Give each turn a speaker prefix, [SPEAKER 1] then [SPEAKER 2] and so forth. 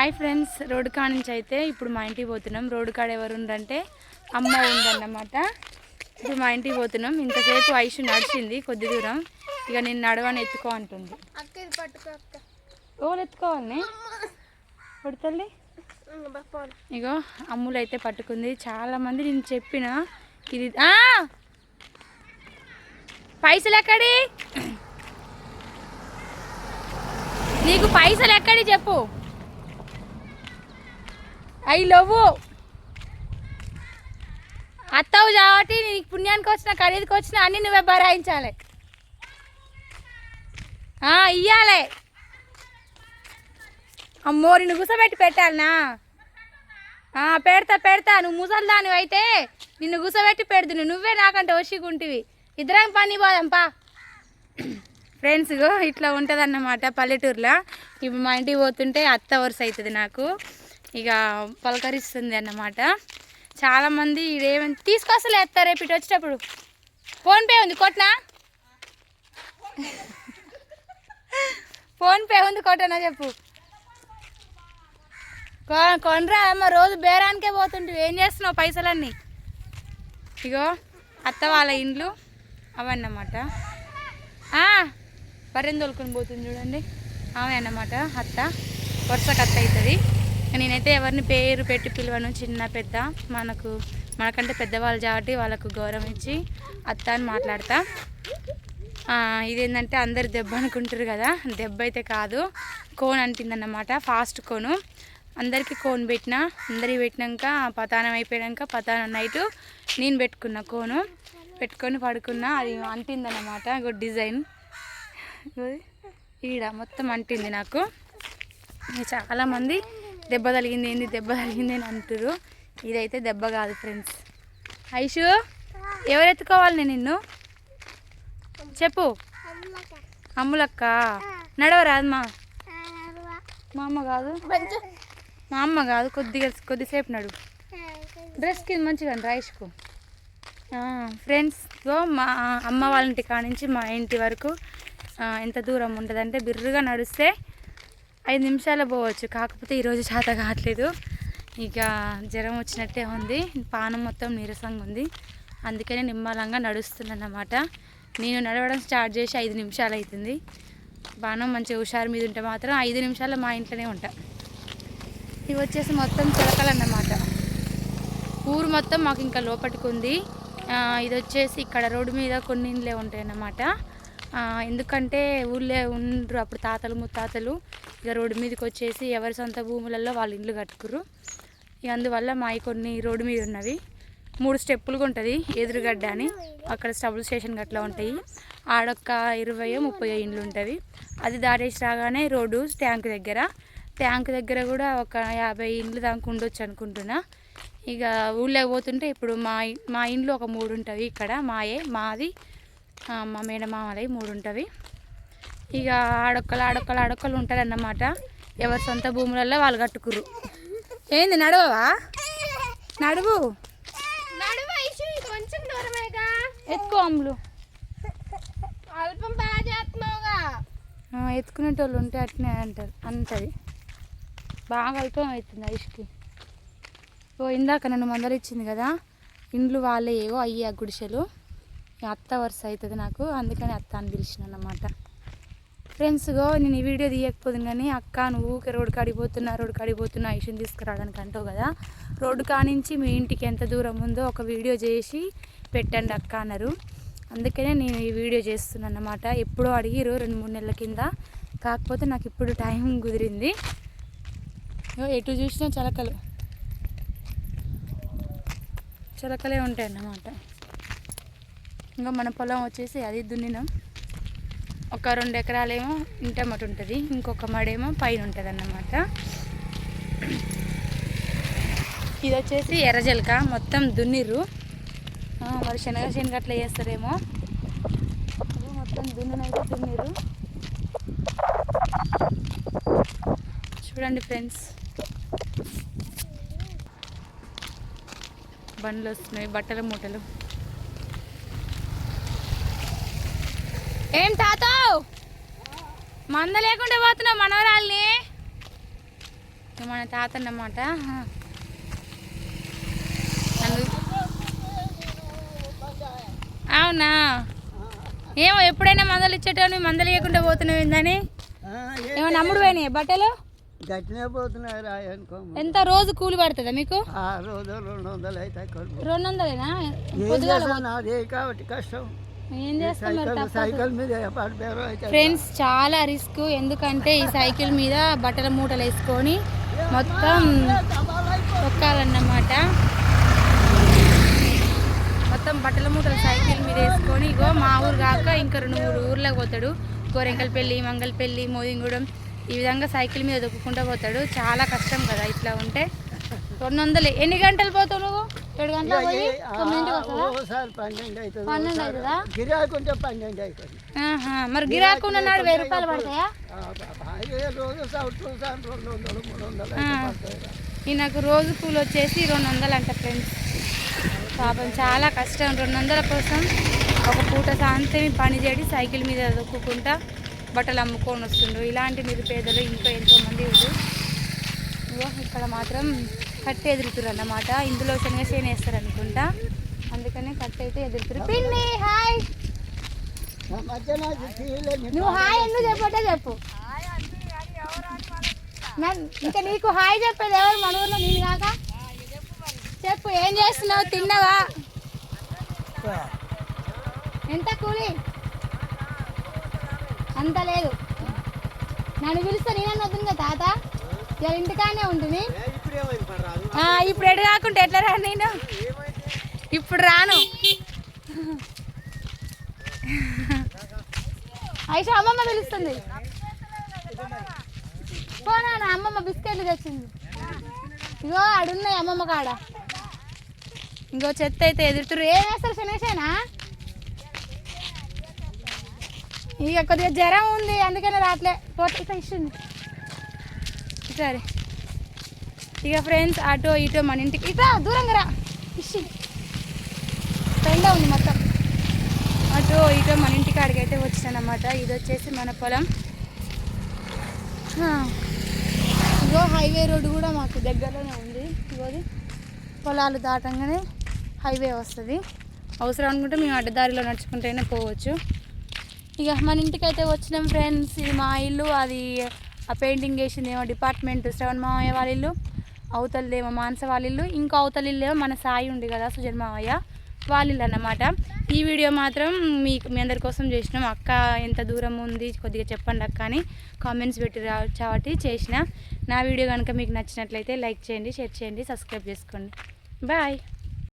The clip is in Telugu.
[SPEAKER 1] హాయ్ ఫ్రెండ్స్ రోడ్డు కాడ నుంచి అయితే ఇప్పుడు మా ఇంటికి పోతున్నాం. రోడ్డు కాడ ఎవరు ఉండంటే అమ్మ ఉందన్నమాట. ఇప్పుడు మా ఇంటికి పోతున్నాం. ఇంతసేపు ఐషు నడిచింది కొద్ది దూరం. ఇక నేను నడవని ఎత్తుకో అంటుంది. ఓలు ఎత్తుకోవాలని
[SPEAKER 2] బా పోనీ.
[SPEAKER 1] ఇగో అమ్ములు అయితే పట్టుకుంది. చాలా మంది నేను చెప్పిన ఇది! పైసలు ఎక్కడి నీకు పైసలు ఎక్కడి చెప్పు. అయ్యి లవ్వు అత్తవు కాబట్టి నీకు పుణ్యానికి వచ్చిన ఖరీదుకి వచ్చిన అన్ని నువ్వే బరాయించాలి. ఇయ్యాలి. అమ్మో నిన్ను కూసబెట్టి పెట్టాలనా? పెడతా పెడతా. నువ్వు ముసల్దాని అయితే నిన్ను గుసబెట్టి పెడుతును నువ్వే నాకంటే వసిగుంటివి ఇద్దరం పని పోదాంపా ఫ్రెండ్స్ ఇట్లా ఉంటుంది అన్నమాట పల్లెటూరులో. ఇప్పుడు మా ఇంటికి పోతుంటే అత్త వరుస అవుతుంది నాకు. ఇక పలకరిస్తుంది అన్నమాట. చాలామంది ఇదేమని తీసుకొస్తలే ఎత్తా రేపు ఇటు వచ్చేటప్పుడు. ఫోన్పే ఉంది కొట్నా? ఫోన్పే ఉంది కొట్టనా చెప్పు. కొ- కొనరా అమ్మ రోజు బేరానికే పోతుంటే ఏం చేస్తున్నావు పైసలన్నీ? ఇగో అత్త వాళ్ళ ఇండ్లు అవన్నమాట. బర్రెని తోలుకొని పోతుంది చూడండి. ఆమె అన్నమాట అత్త. వరుసకు అత్త అవుతుంది నేనైతే ఎవరిని పేరు పెట్టి పిలవను చిన్న పెద్ద. మనకు మనకంటే పెద్దవాళ్ళు కాబట్టి వాళ్ళకు గౌరవం ఇచ్చి అత్త అని మాట్లాడతా ఇదేంటంటే అందరు దెబ్బ అనుకుంటారు కదా దెబ్బ అయితే కాదు కోన్ అంటిందన్నమాట ఫాస్ట్ కోను. అందరికీ కోన్ పెట్టిన అందరికి పెట్టినాక పతానం అయిపోయాక పతానం నైట్ నేను పెట్టుకున్న కోను. పెట్టుకొని పడుకున్నా అది అంటిందన్నమాట గుడ్ డిజైన్. ఈడ మొత్తం అంటింది నాకు. చాలామంది దెబ్బ తలిగింది ఏంది దెబ్బ తలిగింది అని అంటారు ఇదైతే దెబ్బ కాదు ఫ్రెండ్స్. ఐషు ఎవరు ఎత్తుకోవాలి నేను నిన్ను? చెప్పు. అమ్ములక్క? నడవరాదమ్మా. మా అమ్మ కాదు? మా అమ్మ కాదు కొద్దిగా కొద్దిసేపు నడు.
[SPEAKER 2] డ్రెస్
[SPEAKER 1] డ్రెస్కి మంచిగా రైస్కు ఫ్రెండ్స్ మా అమ్మ వాళ్ళ ఇంటి కాడ నుంచి మా ఇంటి వరకు ఎంత దూరం ఉంటుందంటే బిర్రుగా నడిస్తే ఐదు నిమిషాలు పోవచ్చు. కాకపోతే ఈరోజు చేత కావట్లేదు. ఇక జ్వరం వచ్చినట్టే ఉంది. పానం మొత్తం నీరసంగా ఉంది. అందుకనే నిమ్మలంగా నడుస్తున్నాను అన్నమాట నేను నడవడం స్టార్ట్ చేసి ఐదు నిమిషాలు అవుతుంది బాణం మంచిగా హుషారు మీద ఉంటే మాత్రం ఐదు నిమిషాలు మా ఇంట్లోనే ఉంటా. ఇవి వచ్చేసి మొత్తం చిలకలు అన్నమాట ఊరు మొత్తం మాకు ఇంకా లోపటికి ఉంది. ఇది వచ్చేసి ఇక్కడ రోడ్డు మీద కొన్ని ఇండ్లే ఉంటాయి అన్నమాట ఎందుకంటే ఊళ్ళో ఉండ్రు అప్పుడు తాతలు ముత్తాతలు. ఇక రోడ్డు మీదకి వచ్చేసి ఎవరి సొంత భూములలో వాళ్ళు ఇండ్లు కట్టుకుర్రు. ఇక అందువల్ల మావి కొన్ని రోడ్డు మీద ఉన్నవి. మూడు స్టెప్పులుగా ఉంటుంది ఎదురుగడ్డ అని. అక్కడ స్టబుల్ స్టేషన్ గట్లా ఉంటాయి. ఆడొక్క ఇరవై ముప్పై ఇండ్లు ఉంటుంది అది దాటేసి రాగానే రోడ్డు ట్యాంక్ దగ్గర. ట్యాంక్ దగ్గర కూడా ఒక యాభై ఇండ్లు దాకా ఉండొచ్చు అనుకుంటున్నా. ఇక ఊళ్ళో పోతుంటే ఇప్పుడు మా మా ఇండ్లు ఒక మూడు ఉంటుంది ఇక్కడ. మాయే మాది మా మేనమామలవి మూడు ఉంటుంది ఇక ఆడొక్కలు ఆడొక్కలు ఆడొక్కలు ఉంటారు అన్నమాట ఎవరి సొంత భూములలో వాళ్ళు కట్టుకుర్రు. ఏంది నడవవా? నడువు. ఎత్తుకో అమ్ములు. ఎత్తుకునేటోళ్ళు ఉంటే అట్నే అంటారు అంటది. బాగా అల్పం అవుతుంది ఐష్కి. ఓ ఇందాక నన్ను మందలిచ్చింది కదా ఇండ్లు వాళ్ళే ఏవో అయ్యి ఆ గుడిసెలు. అత్త వరుస అవుతుంది నాకు అందుకని అత్త అని పిలిచిన అన్నమాట ఫ్రెండ్స్ గో నేను ఈ వీడియో తీయకపోతుంది కానీ అక్క నువ్వు రోడ్డు కాడికి పోతున్నా రోడ్డు కాడికి పోతున్నా ఐషుని తీసుకురావడానికి అంటావు కదా. రోడ్డు కానించి మీ ఇంటికి ఎంత దూరం ఉందో ఒక వీడియో చేసి పెట్టండి అక్క అన్నారు. అందుకనే నేను ఈ వీడియో చేస్తున్నాను అన్నమాట ఎప్పుడో అడిగిరు రెండు మూడు నెలల కింద. కాకపోతే నాకు ఇప్పుడు టైం కుదిరింది. ఎటు చూసినా చిలకలు. చిలకలే ఉంటాయి అన్నమాట ఇంకా మన పొలం వచ్చేసి అది దున్నినాం. ఒక రెండు ఎకరాలేమో ఇంటమట ఉంటుంది ఇంకొక మడేమో పైన ఉంటుంది అన్నమాట ఇది వచ్చేసి ఎర్రజలక మొత్తం దున్నిరు మరి శనగ శనగ అట్లా చేస్తారేమో మొత్తం దున్నునైతే దున్నిరు చూడండి ఫ్రెండ్స్. బండ్లు వస్తున్నాయి బట్టల మూటలు. ఏం తాతో మంద లేకుండా పోతున్నావు మనవరాల్ని? మన తాత అన్నమాట అవునా? ఏమో ఎప్పుడైనా మందలు ఇచ్చేటోని మందలు ఇవ్వకుండా పోతున్నావు ఏందని? ఏమో నమ్ముడు పోయినాయి బట్టలు?
[SPEAKER 3] గట్టినే అనుకో
[SPEAKER 1] ఎంత రోజు కూలి పడుతుందా మీకు?
[SPEAKER 3] ఆ రోజు రెండు వందలు అయితే.
[SPEAKER 1] రెండు వందలేనా?
[SPEAKER 3] కాబట్టి కష్టం.
[SPEAKER 1] ఫ్రెండ్స్ చాలా రిస్క్. ఎందుకంటే ఈ సైకిల్ మీద బట్టల మూటలు వేసుకొని మొత్తం తొక్కాలన్నమాట. మొత్తం బట్టల మూటలు సైకిల్ మీద వేసుకొని ఇగో మా ఊరు కాక ఇంకా రెండు మూడు ఊర్లకు పోతాడు. గోరెంకలపల్లి మంగళపల్లి మోదింగూడెం ఈ విధంగా సైకిల్ మీద దొక్కుకుంటూ పోతాడు. చాలా కష్టం కదా ఇట్లా ఉంటే. రెండు వందలు. ఎన్ని గంటలు పోతావు నువ్వు? ఏడు గంటలకు పోయి తొమ్మిదింటికి వస్తుందా
[SPEAKER 3] ఓసారి పన్నెండు అవుతుంది
[SPEAKER 1] పన్నెండు అవుతుందా?
[SPEAKER 3] గిరాకుంటే పన్నెండు అవుతుంది.
[SPEAKER 1] మరి గిరాకు ఉన్నాడు వెయ్యి రూపాయలు పడతాయా?
[SPEAKER 3] రోజు రెండు వందలు మూడు వందలు.
[SPEAKER 1] ఈ నాకు రోజు కూలి వచ్చేసి రెండు వందలు అంట ఫ్రెండ్స్ పాపం చాలా కష్టం. రెండు వందల కోసం ఒక పూట సాయంత్రం పని చేసి సైకిల్ మీద దొక్కుకుంటా బట్టలు అమ్ముకొని వస్తుండ్రు. ఇలాంటి నిరుపేదలు ఇంకా ఎంతోమంది ఇక్కడ మాత్రం కట్టె ఎదురుతురు అన్నమాట. ఇందులో శనగ వేస్తారు అనుకుంటా. అందుకనే కట్టె అయితే ఎదురుతురు. పిన్ని హాయ్. నువ్వు హాయ్ ఎందుకు చెప్పటే చెప్పు. ఇంకా నీకు హాయ్ చెప్పేది ఎవరు? మన ఊర్లో నేను కాక? చెప్పు ఏం చేస్తున్నావు? తిన్నావా? ఎంత కూలి? అంత లేదు. నన్ను పిలిస్తే నేనన్నా వద్దు కదా తాత? ఇలా ఇంటికానే ఉంటుంది ఇప్పుడు ఎడు కాకుండా ఎట్లా రాను నేను? ఇప్పుడు రాను. ఐషా అమ్మమ్మ పిలుస్తుంది. పోనా అమ్మమ్మ బిస్కెట్లు తెచ్చింది. ఇగో ఆడున్నాయి అమ్మమ్మ కాడ. ఇంకో చెత్త అయితే ఎదురుతురు ఏం వేస్తారు శనేషేనా ఇక కొద్దిగా జ్వరం ఉంది అందుకనే రాట్లే పోతే ఇస్తుంది సరే. ఇక ఫ్రెండ్స్ అటో ఇటో మన ఇంటికి ఇట్లా దూరంగా రా. పెండ ఉంది మొత్తం. అటో ఇటో మన ఇంటి కాడికి అయితే వచ్చానమాట ఇది వచ్చేసి మన పొలం. ఇగో హైవే రోడ్డు కూడా మాకు దగ్గరలోనే ఉంది. ఇగోది పొలాలు దాటంగానే హైవే వస్తుంది. అవసరం అనుకుంటే మేము అడ్డదారిలో నడుచుకుంటేనే పోవచ్చు. ఇక మన ఇంటికి అయితే వచ్చినాం ఫ్రెండ్స్ ఇది మా ఇల్లు. అది ఆ పెయింటింగ్ వేసింది ఏమో డిపార్ట్మెంట్ శ్రవణ్ మామయ్య వాళ్ళ ఇల్లు. అవతలదేమో మానస వాళ్ళిల్లు ఇంకో అవతలిల్లేమో మన సాయి ఉంది కదా సుజన్ మావయ్య వాళ్ళ ఇల్లు అన్నమాట ఈ వీడియో మాత్రం మీకు మీ అందరి కోసం చేసినాం. అక్క ఎంత దూరం ఉంది కొద్దిగా చెప్పండి అక్క అని కామెంట్స్ పెట్టి రావచ్చు కాబట్టి చేసిన. నా వీడియో కనుక మీకు నచ్చినట్లయితే లైక్ చేయండి షేర్ చేయండి సబ్స్క్రైబ్ చేసుకోండి. బాయ్